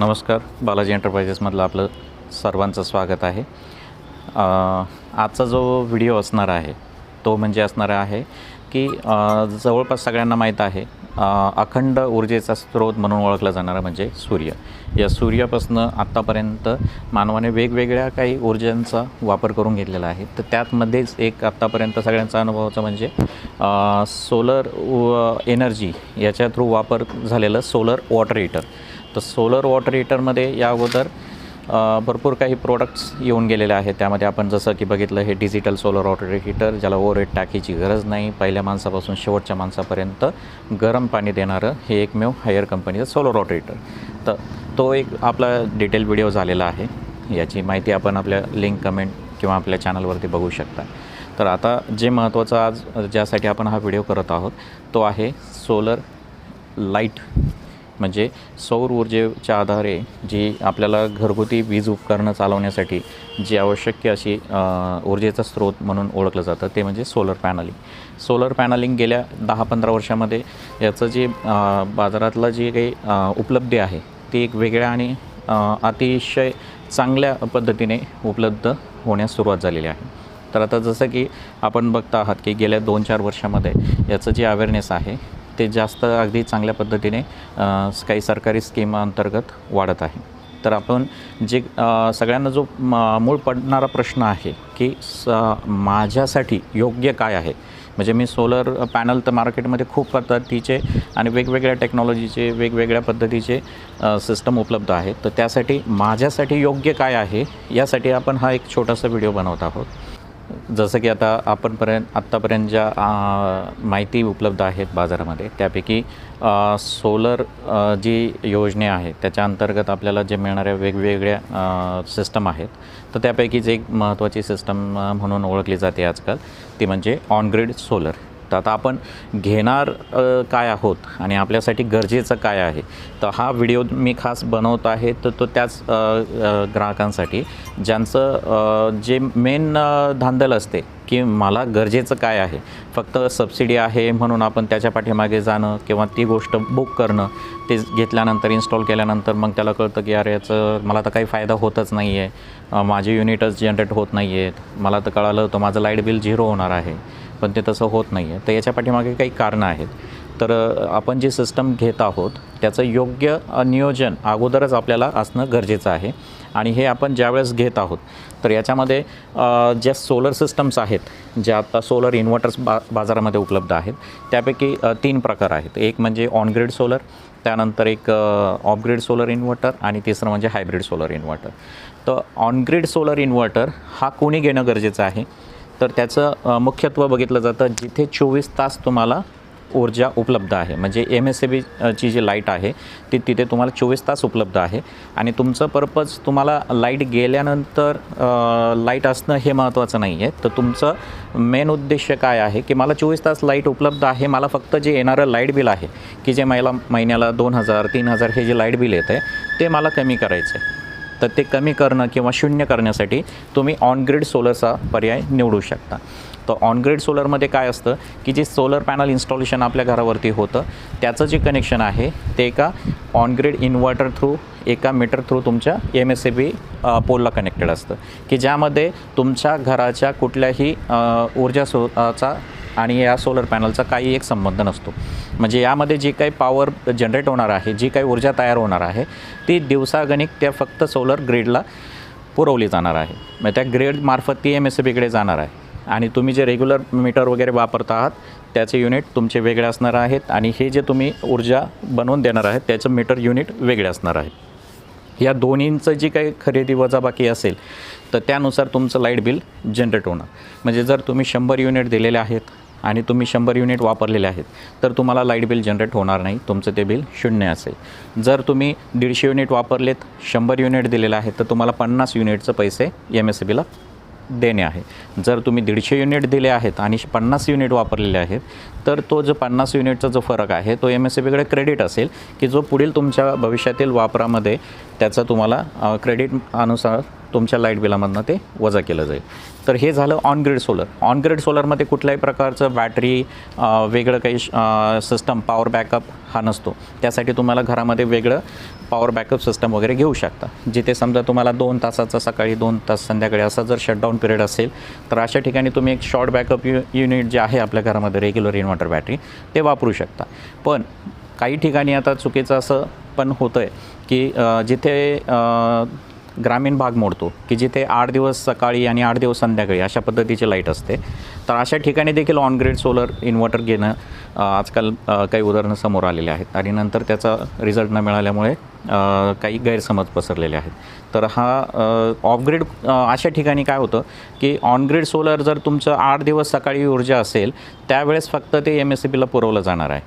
नमस्कार बालाजी एंटरप्राइजेसमधलं आपलं सर्वांचं स्वागत आहे. आजचा जो व्हिडिओ असणार आहे तो म्हणजे असणार आहे की जवळपास सगळ्यांना माहीत आहे अखंड ऊर्जेचा स्रोत म्हणून ओळखला जाणारा म्हणजे सूर्य. या सूर्यापासून आत्तापर्यंत मानवाने वेगवेगळ्या काही ऊर्जांचा वापर करून घेतलेला आहे. तर त्यातमध्येच एक आत्तापर्यंत सगळ्यांचा अनुभवाचा म्हणजे सोलर एनर्जी याच्या थ्रू वापर झालेलं सोलर वॉटर हीटर. तर सोलर वॉटर हीटरमध्ये या अगोदर भरपूर काही प्रोडक्ट्स येऊन गेलेले आहेत. त्यामध्ये आपण जसं की बघितलं हे डिजिटल सोलर वॉटर हीटर ज्याला ओव्हरहेड टाकीची गरज नाही पहिल्या माणसापासून शेवटच्या माणसापर्यंत गरम पाणी देणारं हे एकमेव हायर कंपनीचं सोलर वॉटर हीटर तर तो एक आपला डिटेल व्हिडिओ झालेला आहे. याची माहिती आपण आपल्या लिंक कमेंट किंवा आपल्या चॅनलवरती बघू शकता. तर आता जे महत्त्वाचं आज ज्यासाठी आपण हा व्हिडिओ करत आहोत तो आहे सोलर लाइट म्हणजे सौर ऊर्जेच्या आधारे जी आपल्याला घरगुती वीज उपकरणं चालवण्यासाठी जी आवश्यक अशी ऊर्जेचा स्रोत म्हणून ओळखलं जातं ते म्हणजे सोलर पॅनलिंग सोलर पॅनलिंग गेल्या दहा पंधरा वर्षामध्ये याचं जे बाजारातलं जी काही उपलब्धी आहे ती एक वेगळ्या आणि अतिशय चांगल्या पद्धतीने उपलब्ध होण्यास सुरुवात झालेली आहे. तर आता जसं की आपण बघता आहात की गेल्या दोन चार वर्षामध्ये याचं जे अवेअरनेस आहे ते जास्त अगदी चांगल्या पद्धतीने काही सरकारी स्कीम अंतर्गत वाढत आहे. तर आपण जे सगळ्यांना जो म- मूळ पडणारा प्रश्न आहे की स माझ्यासाठी योग्य काय आहे? म्हणजे मी सोलर पॅनल तर मार्केटमध्ये खूप पद्धतीचे आणि वेगवेगळ्या टेक्नॉलॉजीचे वेगवेगळ्या पद्धतीचे सिस्टम उपलब्ध आहेत. तर त्यासाठी माझ्यासाठी योग्य काय आहे? यासाठी आपण हा एक छोटासा व्हिडिओ बनवत आहोत. जसं की आता आपणपर्यंत आत्तापर्यंत ज्या माहिती उपलब्ध आहेत बाजारामध्ये त्यापैकी सोलर जी योजने आहेत त्याच्या अंतर्गत आपल्याला जे मिळणाऱ्या वेगवेगळ्या सिस्टम आहेत तर त्यापैकीच एक महत्त्वाची सिस्टम म्हणून ओळखली जाते आजकाल ती म्हणजे ऑनग्रिड सोलर तर आता आपण घेणार काय आहोत आणि आपल्यासाठी गरजेचं काय आहे? तर हा व्हिडिओ मी खास बनवत आहे तर तो त्याच ग्राहकांसाठी. ज्यांचं जे मेन धांदल असते की मला गरजेचं काय आहे? फक्त सबसिडी आहे म्हणून आपण त्याच्या पाठीमागे जाणं किंवा ती गोष्ट बुक करणं ते घेतल्यानंतर इन्स्टॉल केल्यानंतर मग त्याला कळतं की अरे याचं मला तर काही फायदा होतच नाही आहे माझे युनिटच जनरेट होत नाही आहेत मला तर कळालं तर माझं लाइट बिल झिरो होणार आहे. पण ते तसं होत नाही आहे तर याच्या पाठीमागे काही कारणं आहेत. तर आपण जे सिस्टम घेत आहोत त्याचं योग्य नियोजन अगोदरच आपल्याला असणं गरजेचं आहे. आणि हे आपण ज्यावेळेस घेत आहोत तर याच्यामध्ये ज्या सोलर सिस्टम्स आहेत ज्या आता सोलर इन्व्हर्टर्स बा बाजारामध्ये उपलब्ध आहेत त्यापैकी तीन प्रकार आहेत. एक म्हणजे ऑनग्रेड सोलर त्यानंतर एक ऑफग्रेड सोलर इन्व्हर्टर आणि तिसरं म्हणजे हायब्रिड सोलर इन्व्हर्टर तर ऑनग्रेड सोलर इन्व्हर्टर हा कोणी घेणं गरजेचं आहे? तर त्याचं मुख्यत्व बघितलं जातं जिथे चोवीस तास तुम्हाला ऊर्जा उपलब्ध आहे. म्हणजे एम एस ए बीची जी लाइट आहे ती तिथे तुम्हाला चोवीस तास उपलब्ध आहे. आणि तुमचं पर्पज तुम्हाला लाइट गेल्यानंतर लाइट असणं हे महत्त्वाचं नाही आहे तर तुमचं मेन उद्देश काय आहे की मला चोवीस तास लाइट उपलब्ध आहे मला फक्त जे येणारं लाइट बिल आहे की जे मला महिन्याला दोन हजार तीन हजार हे जे लाइट बिल येतं आहे ते मला कमी करायचं आहे तर ते कमी करणं किंवा शून्य करण्यासाठी तुम्ही ऑनग्रिड सोलरचा पर्याय निवडू शकता. तर ऑनग्रिड सोलरमध्ये काय असतं की जे सोलर पॅनल इन्स्टॉलेशन आपल्या घरावरती होतं त्याचं जे कनेक्शन आहे ते एका ऑनग्रिड इन्व्हर्टर थ्रू एका मीटर थ्रू तुमच्या एम एस ए बी पोलला कनेक्टेड असतं. की ज्यामध्ये तुमच्या घराच्या कुठल्याही ऊर्जा स्रोताचा आणि या सोलर पॅनलचा काही एक संबंध नसतो. म्हणजे यामध्ये जी काही पॉवर जनरेट होणार आहे जी काही ऊर्जा तयार होणार आहे ती दिवसागणिक त्या फक्त सोलर ग्रीडला पुरवली जाणार आहे. मग त्या ग्रेडमार्फत ती एम एस बीकडे जाणार आहे. आणि तुम्ही जे रेग्युलर मीटर वगैरे वापरता आहात त्याचे युनिट तुमचे वेगळे असणार आहेत आणि हे जे तुम्ही ऊर्जा बनवून देणार आहेत त्याचं मीटर युनिट वेगळे असणार आहे. या दोन्हींचं जी काही खरेदी वजाबाकी असेल तर त्यानुसार तुमचं लाइट बिल जनरेट होणार. म्हणजे जर तुम्ही शंभर युनिट दिलेले आहेत आणि तुम्ही शंभर युनिट वापरलेले आहेत तर तुम्हाला लाइट बिल जनरेट होणार नाही तुमचं ते बिल शून्य असेल. जर तुम्ही दीडशे युनिट वापरलेत शंभर युनिट दिलेलं आहे तर तुम्हाला पन्नास युनिटचं पैसे एम एस सी बीला देणे आहे. जर तुम्ही दीडशे युनिट दिले आहेत आणि पन्नास युनिट वापरलेले आहेत तर तो जो पन्नास युनिटचा जो फरक आहे तो एम एस सी बीकडे क्रेडिट असेल की जो पुढील तुमच्या भविष्यातील वापरामध्ये त्याचा तुम्हाला क्रेडिट अनुसार तुमच्या लाइट बिलामधनं ते वजा केलं जाईल. तर हे झालं on grid solar. On grid सोलरमध्ये कुठल्याही प्रकारचं बॅटरी वेगळं काही सिस्टम पॉवर बॅकअप हा नसतो. त्यासाठी तुम्हाला घरामध्ये वेगळं पॉवर बॅकअप सिस्टम वगैरे घेऊ शकता. जिथे समजा तुम्हाला दोन तासाचा सकाळी दोन तास संध्याकाळी असा जर शटडाऊन पिरियड असेल तर अशा ठिकाणी तुम्ही एक शॉर्ट बॅकअप यु युनिट जे आहे आपल्या घरामध्ये रेग्युलर इन्व्हर्टर बॅटरी ते वापरू शकता. पण काही ठिकाणी आता चुकीचं असं पण होतं आहे की जिथे ग्रामीण भाग मोडतो की जिथे आठ दिवस सकाळी आणि आठ दिवस संध्याकाळी अशा पद्धतीची लाइट असते तर अशा ठिकाणी देखील ऑन ग्रेड सोलर इन्व्हर्टर घेणं आजकाल काही उदाहरणं समोर आलेली आहेत. आणि नंतर त्याचा रिझल्ट न मिळाल्यामुळे काही गैरसमज पसरलेले आहेत. तर हा ऑफग्रेड अशा ठिकाणी काय होतं की ऑनग्रेड सोलर जर तुमचं आठ दिवस सकाळी ऊर्जा असेल त्यावेळेस फक्त ते एम एस सी बीला पुरवलं जाणार आहे.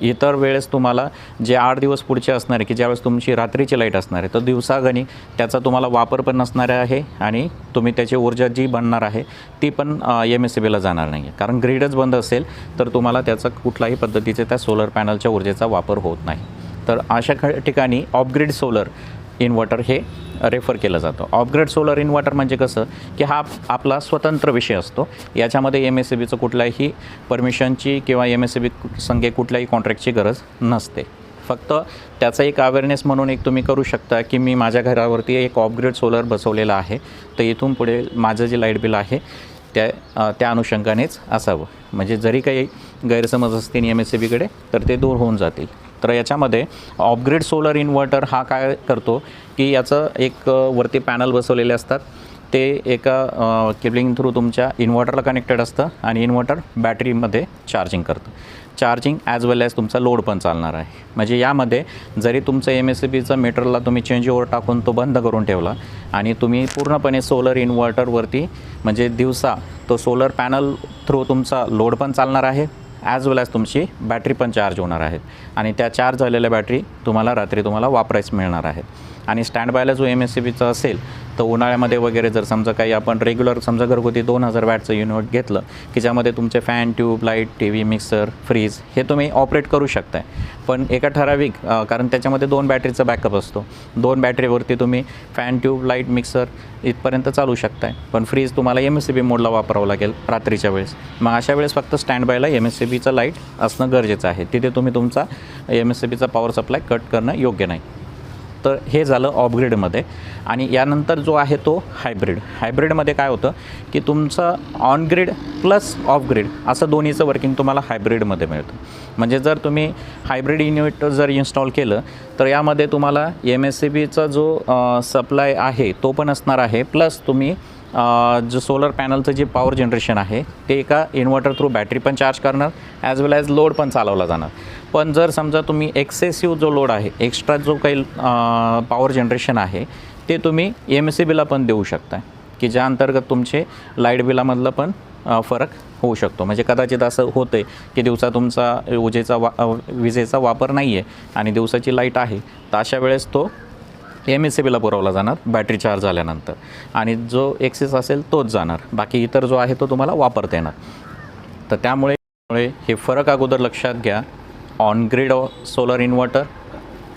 इतर वेळेस तुम्हाला जे आठ दिवस पुढचे असणार आहे की ज्यावेळेस तुमची रात्रीची लाइट असणार आहे तर दिवसागणी त्याचा तुम्हाला वापर पण नसणार आहे आणि तुम्ही त्याची ऊर्जा जी बनणार आहे ती पण एम एस सी बीला जाणार नाही आहे कारण ग्रीडच बंद असेल तर तुम्हाला त्याचा कुठलाही पद्धतीचे त्या सोलर पॅनलच्या ऊर्जेचा वापर होत नाही. तर अशा ठिकाणी ऑफग्रीड सोलर इन्व्हर्टर हे रेफर केलं जातं. ऑफग्रेड सोलर इन्व्हर्टर म्हणजे कसं? की हा आपला स्वतंत्र विषय असतो. याच्यामध्ये एम एस सी बीचं कुठल्याही परमिशनची किंवा एम एस सी बी संघे कुठल्याही कॉन्ट्रॅक्टची गरज नसते. फक्त त्याचा एक अवेअरनेस म्हणून एक तुम्ही करू शकता की मी माझ्या घरावरती एक ऑफग्रेड सोलर बसवलेला आहे. तर इथून पुढे माझं जे लाइट बिल आहे त्या त्या अनुषंगानेच असावं. म्हणजे जरी काही गैरसमज असतील एम एस सी बीकडे तर ते दूर होऊन जातील. तर याच्यामध्ये ऑपग्रेड सोलर इन्व्हर्टर हा काय करतो की याचं एक वरती पॅनल बसवलेले असतात. ते एका केबलिंग थ्रू तुमच्या इन्व्हर्टरला कनेक्टेड असतं आणि इन्व्हर्टर बॅटरीमध्ये चार्जिंग करतं. चार्जिंग ॲज वेल ॲज तुमचा लोड पण चालणार आहे. म्हणजे यामध्ये जरी तुमचं एम एस सी बीचं मीटरला तुम्ही चेंज ओवर टाकून तो बंद करून ठेवला आणि तुम्ही पूर्णपणे सोलर इन्व्हर्टरवरती म्हणजे दिवसा तो सोलर पॅनल थ्रू तुमचा लोड पण चालणार आहे. ॲज वेल ॲज तुमची बॅटरी पण चार्ज होणार आहेत. आणि त्या चार्ज झालेल्या बॅटरी तुम्हाला रात्री तुम्हाला वापरायच मिळणार आहेत. आणि स्टँड बायला जो एम एस सी बीचा असेल तर उन्हाळ्यामध्ये वगैरे जर समजा काही आपण रेग्युलर समजा घरगुती दोन हजार वॅटचं युनिट घेतलं की ज्यामध्ये तुमचे fan tube light T V mixer fridge हे तुम्ही ऑपरेट करू शकताय. पण एका ठराविक कारण त्याच्यामध्ये दोन बॅटरीचा बॅकअप असतो. दोन बॅटरीवरती तुम्ही फॅन ट्यूब लाइट मिक्सर इथपर्यंत चालू शकताय. पण फ्रीज तुम्हाला एम एस सी बी मोडला वापरावं लागेल रात्रीच्या वेळेस. मग अशा वेळेस फक्त स्टँड बायला एम एस सी बीचं लाइट असणं गरजेचं आहे. तिथे तुम्ही तुमचा एम एस सी बीचा पॉवर सप्लाय कट करणं योग्य नाही. तर हे झालं ऑपग्रेडमध्ये आणि यानंतर जो आहे तो हायब्रिड हायब्रिडमध्ये काय होतं की तुमचं ऑन ग्रीड प्लस ऑफग्रिड असं दोन्हीचं वर्किंग तुम्हाला हायब्रिडमध्ये मिळतं. म्हणजे जर तुम्ही हायब्रिड युनिट जर इन्स्टॉल केलं तर यामध्ये तुम्हाला एम एस सी बीचा जो सप्लाय आहे तो पण असणार आहे. प्लस तुम्ही जो सोलर पॅनलचं जे पॉवर जनरेशन आहे ते एका इन्व्हर्टर थ्रू बॅटरी पण चार्ज करणार ॲज वेल ॲज लोड पण चालवला जाणार. पण जर समजा तुम्ही एक्सेसिव्ह जो लोड आहे एक्स्ट्रा जो काही पॉवर जनरेशन आहे ते तुम्ही एम सी बीला पण देऊ शकता की ज्या अंतर्गत तुमचे लाइट बिलामधलं पण फरक होऊ शकतो. म्हणजे कदाचित असं होतं आहे की दिवसा तुमचा उजेचा वा विजेचा वापर नाही आहे आणि दिवसाची लाइट आहे तर अशा वेळेस तो एम एस सी बीला पुरवला जाणार बॅटरी चार्ज झाल्यानंतर. आणि जो एक्सेस असेल तोच जाणार. बाकी इतर जो आहे तो तुम्हाला वापरता येणार. तर त्यामुळे हे फरक अगोदर लक्षात घ्या. On grid solar inverter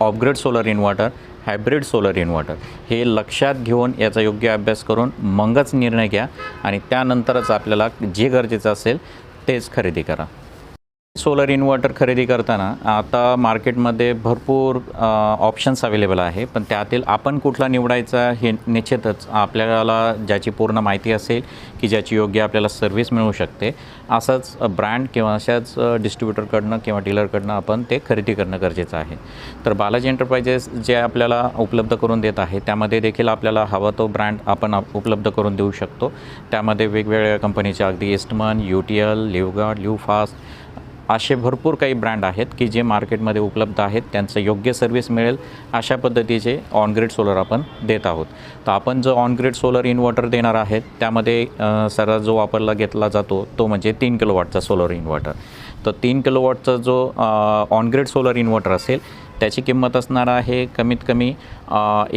off grid solar inverter hybrid solar inverter हे लक्षात घेऊन याचा योग्य अभ्यास करून मगच निर्णय घ्या आणि त्यानंतरच आपल्याला जे गरजेचं असेल तेच खरेदी करा. सोलर इन्व्हर्टर खरेदी करताना आता मार्केटमध्ये भरपूर ऑप्शन्स अवेलेबल आहे. पण त्यातील आपण कुठला निवडायचा हे निश्चितच आपल्याला ज्याची पूर्ण माहिती असेल की ज्याची योग्य आपल्याला सर्व्हिस मिळू शकते असंच ब्रँड किंवा अशाच डिस्ट्रीब्युटरकडनं किंवा डीलरकडनं आपण ते खरेदी करणं गरजेचं आहे. तर बालाजी एंटरप्राइजेस जे आपल्याला उपलब्ध करून देत आहे त्यामध्ये देखील आपल्याला हवा तो ब्रँड आपण उपलब्ध करून देऊ शकतो. त्यामध्ये वेगवेगळ्या कंपनीच्या अगदी Eastman U T L Livguard Livfast असे भरपूर काही ब्रँड आहेत की जे मार्केटमध्ये उपलब्ध आहेत त्यांचं योग्य सर्व्हिस मिळेल अशा पद्धतीचे ऑनग्रेड सोलर आपण देत आहोत. तर आपण जो ऑनग्रेड सोलर इन्व्हर्टर देणार आहेत त्यामध्ये अ, जो वापरला घेतला जातो तो म्हणजे तीन किलो वॉटचा सोलर इन्व्हर्टर तर तीन किलो वॉटचा जो ऑनग्रेड सोलर इन्व्हर्टर असेल त्याची किंमत असणार आहे कमीत कमी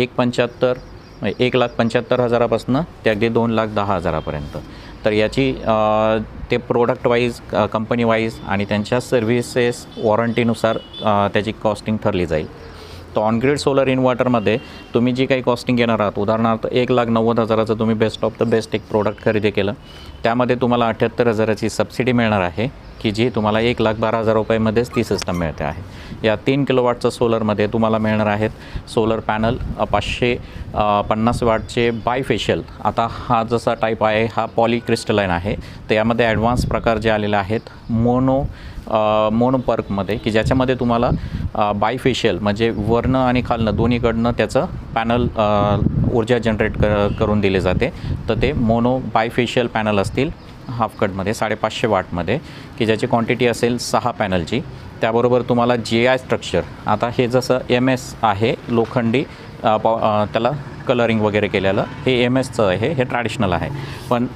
एक पंच्याहत्तर एक लाख पंच्याहत्तर हजारापासून ते अगदी दोन लाख दहा हजारापर्यंत. तर याची ते प्रोडक्ट वाईज कंपनी वाईज आणि त्यांच्या सर्व्हिसेस वॉरंटीनुसार त्याची कॉस्टिंग ठरली जाईल. तर ऑनग्रेड सोलर इन्व्हर्टरमध्ये तुम्ही जी काही कॉस्टिंग घेणार आहात उदाहरणार्थ एक लाख नव्वद हजाराचं तुम्ही बेस्ट ऑफ द बेस्ट एक प्रोडक्ट खरेदी केलं त्यामध्ये तुम्हाला अठ्ठ्याहत्तर हजाराची सबसिडी मिळणार आहे की जी तुम्हाला एक लाख बारा हजार रुपयामध्येच ती सिस्टम मिळते आहे. या तीन किलोवाटचं सोलरमध्ये तुम्हाला मिळणार आहेत सोलर पॅनल पाचशे पन्नास वॅटचे बायफेशियल आता हा जसा टाईप आहे हा पॉलिक्रिस्टलाईन आहे. तर यामध्ये ॲडव्हान्स प्रकार जे आलेले आहेत मोनो मोनो पर्कमध्ये की ज्याच्यामध्ये तुम्हाला बायफेशियल म्हणजे वरनं आणि खालनं दोन्हीकडनं त्याचं पॅनल ऊर्जा जनरेट क करून दिले जाते. तर ते मोनो बायफेशियल पॅनल असतील हाफ कटमध्ये साडेपाचशे वाटमध्ये की ज्याची क्वांटिटी असेल सहा पॅनलची त्याबरोबर तुम्हाला जे आय स्ट्रक्चर आता हे जसं एम एस आहे लोखंडी त्याला कलरिंग वगैरे केलेलं हे एम एसचं आहे हे ट्रॅडिशनल आहे. पण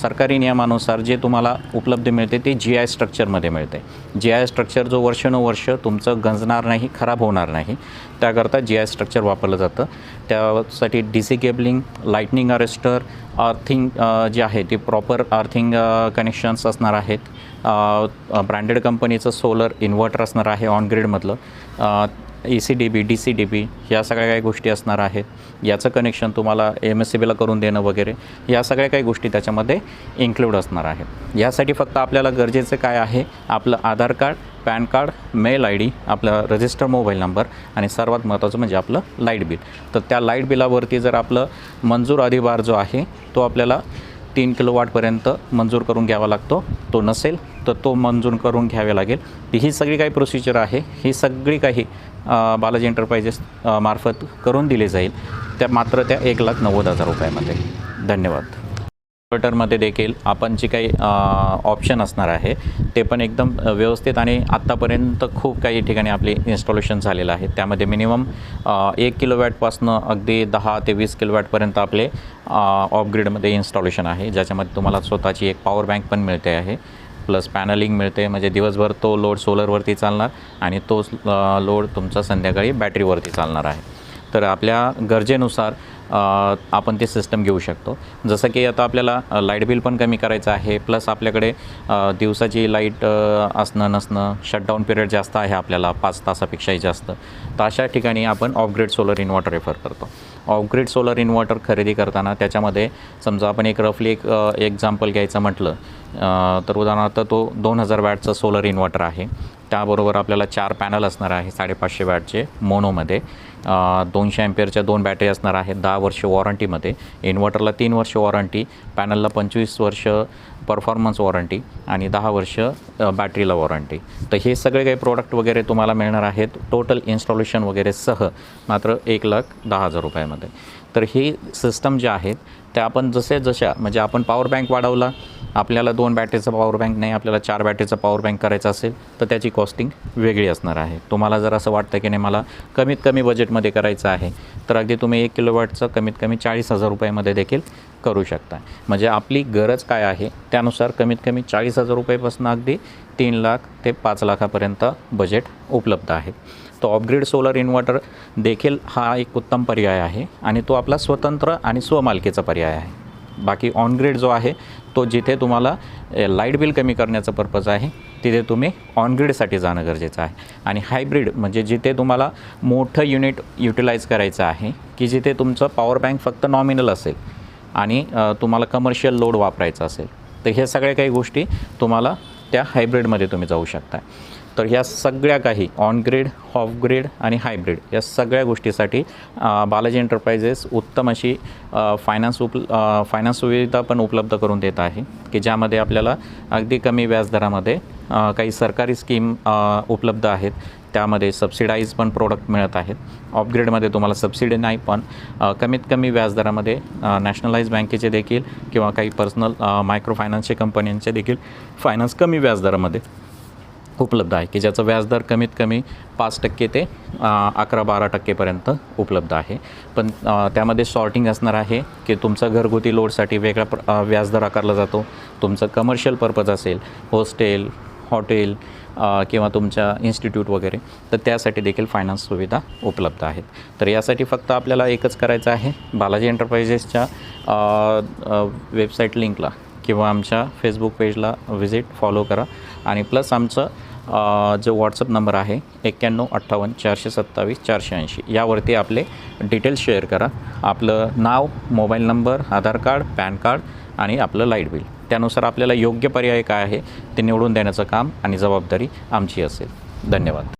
सरकारी नियमानुसार जे तुम्हाला उपलब्ध मिळते ते जी आय स्ट्रक्चरमध्ये मिळते. जी आय स्ट्रक्चर जो वर्षानुवर्ष तुमचं गंजणार नाही खराब होणार नाही त्याकरता जी आय स्ट्रक्चर वापरलं जातं. त्यासाठी D C cabling lightning arrester earthing जे आहे ते प्रॉपर अर्थिंग कनेक्शन्स असणार आहेत. ब्रँडेड कंपनीचं सोलर इन्व्हर्टर असणार आहे on ग्रीडमधलं A C D B D C D B या सगळ्या काही गोष्टी असणार आहेत. याचं कनेक्शन तुम्हाला एम एस सी बीला करून देणं वगैरे या सगळ्या काही गोष्टी त्याच्यामध्ये इन्क्लूड असणार आहेत. यासाठी फक्त आपल्याला गरजेचं काय आहे? आपलं Aadhaar card PAN card mail I D आपलं रजिस्टर मोबाईल नंबर आणि सर्वात महत्त्वाचं म्हणजे आपलं लाइट बिल. तर त्या लाइट बिलावरती जर आपलं मंजूर अधिभार जो आहे तो आपल्याला तीन किलो वाटपर्यंत मंजूर करून घ्यावा लागतो. तो नसेल तर तो मंजूर करून घ्यावे लागेल. ही सगळी काही प्रोसिजर आहे. ही सगळी काही बालाजी एंटरप्राइजेस मार्फत करून दिली जाईल. त्या मात्र त्या एक लाख नव्वद हजार रुपयामध्ये. धन्यवाद. इन्व्हर्टरमध्ये देखील आपण जे काही ऑप्शन असणार आहे ते पण एकदम व्यवस्थित आणि आत्तापर्यंत खूप काही ठिकाणी आपले इन्स्टॉलेशन झालेलं आहे. त्यामध्ये मिनिमम एक किलोवॅटपासनं अगदी दहा ते वीस किलोवॅटपर्यंत आपले ऑपग्रेडमध्ये इन्स्टॉलेशन आहे. ज्याच्यामध्ये तुम्हाला स्वतःची एक पॉवर बँक पण मिळते आहे. प्लस पॅनलिंग मिळते. म्हणजे दिवसभर तो लोड सोलरवरती चालणार आणि तोच लोड तुमचा संध्याकाळी बॅटरीवरती चालणार आहे. तर आपल्या गरजेनुसार आपण ते सिस्टम घेऊ शकतो. जसं की आता आपल्याला लाइट बिल पण कमी करायचं आहे. प्लस आपल्याकडे दिवसाची लाइट असणं नसणं शटडाऊन पिरियड जास्त आहे आपल्याला पाच तासापेक्षाही जास्त. तर अशा ठिकाणी आपण ऑफग्रेड सोलर इन्व्हर्टर रेफर करतो. ऑफग्रेड सोलर इन्व्हर्टर खरेदी करताना त्याच्यामध्ये समजा आपण एक रफली एक एक्झाम्पल घ्यायचं म्हटलं तर उदाहरणार्थ तो दोन हजार वॅटचा सोलर इन्व्हर्टर आहे. त्याबरोबर आपल्याला चार पॅनल असणार आहे साडेपाचशे वॅटचे मोनोमध्ये दोनशे अँपियरच्या दोन बॅटरी असणार आहेत दहा वर्ष वॉरंटीमध्ये इन्व्हर्टरला तीन वर्ष वॉरंटी पॅनलला पंचवीस वर्ष परफॉर्मन्स वॉरंटी आणि दहा वर्ष बॅटरीला वॉरंटी. तर हे सगळे काही प्रोडक्ट वगैरे तुम्हाला मिळणार आहेत. टोटल इन्स्टॉलेशन वगैरे सह मात्र एक लाख दहा हजार रुपयामध्ये. तर ही सिस्टम जे आहेत त्या आपण जसे जशा म्हणजे आपण पॉवर बँक वाढवला आपल्याला दोन बॅटरीचा पॉवर बँक नाही आपल्याला चार बॅटरीचा पॉवर बँक करायचा असेल तर त्याची कॉस्टिंग वेगळी असणार आहे. तुम्हाला जर असं वाटतं की नाही मला कमीत कमी बजेटमध्ये करायचं आहे तर अगदी तुम्ही एक किलोवॅटचं कमीत कमी चाळीस हजार रुपयामध्ये देखील करू शकता. म्हणजे आपली गरज काय आहे त्यानुसार कमीत कमी चाळीस हजार रुपयापासून अगदी तीन लाख ते पाच लाखापर्यंत बजेट उपलब्ध आहे. तो ऑफग्रीड सोलर इन्व्हर्टर देखील हा एक उत्तम पर्याय आहे आणि तो आपला स्वतंत्र आणि स्वमालकीचा पर्याय आहे. बाकी ऑनग्रीड जो आहे तो जिथे तुम्हाला लाइट बिल कमी करण्याचा पर्पज आहे तिथे तुम्ही ऑनग्रीडसाठी जाणं गरजेचं आहे. आणि हायब्रिड म्हणजे जिथे तुम्हाला मोठं युनिट युटिलाइज करायचं आहे की जिथे तुमचं पॉवर बँक फक्त नॉमिनल असेल आणि तुम्हाला कमर्शियल लोड वापरायचा असेल तर हे सगळ्या काही गोष्टी तुम्हाला त्या हायब्रिडमध्ये तुम्ही जाऊ शकता तर ह्या सगळ्या काही ऑन ग्रेड ऑफ ग्रेड आणि हायब्रिड या सगळ्या गोष्टीसाठी बालाजी एंटरप्राइजेस उत्तम अशी फायनान्स उप फायनान्स सुविधा पण उपलब्ध करून देत आहे की ज्यामध्ये आपल्याला अगदी कमी व्याजदरामध्ये काही सरकारी स्कीम उपलब्ध आहेत. त्यामध्ये सबसिडाईज पण प्रोडक्ट मिळत आहेत. ऑपग्रेडमध्ये तुम्हाला सबसिडी नाही पण कमीत कमी व्याजदरामध्ये नॅशनलाइज बँकेचे देखील किंवा काही पर्सनल मायक्रो फायनान्सचे कंपन्यांचे देखील फायनान्स कमी व्याजदरामध्ये. उपलब्ध आहे की ज्याचं व्याजदर कमीत कमी पाच टक्के ते अकरा बारा टक्केपर्यंत उपलब्ध आहे. पण त्यामध्ये सॉर्टिंग असणार आहे की तुमचं घरगुती लोडसाठी वेगळा प्र व्याजदर आकारला जातो तुमचं कमर्शियल पर्पज असेल होस्टेल हॉटेल किंवा तुमच्या इन्स्टिट्यूट वगैरे तर त्यासाठी देखील फायनान्स सुविधा उपलब्ध आहेत. तर यासाठी फक्त आपल्याला एकच करायचं आहे बालाजी एंटरप्राइजेसच्या वेबसाईट लिंकला किंवा आमच्या फेसबुक पेजला व्हिजिट फॉलो करा. आणि प्लस आमचं जो व्हॉट्सअप नंबर आहे एक्क्याण्णव अठ्ठावन्न चारशे सत्तावीस चारशे ऐंशी. यावरती आपले डिटेल्स शेअर करा. आपलं नाव mobile number Aadhaar card PAN card आणि आपलं लाइट बिल त्यानुसार आपल्याला योग्य पर्याय काय आहे ते निवडून देण्याचं काम आणि जबाबदारी आमची असेल. धन्यवाद.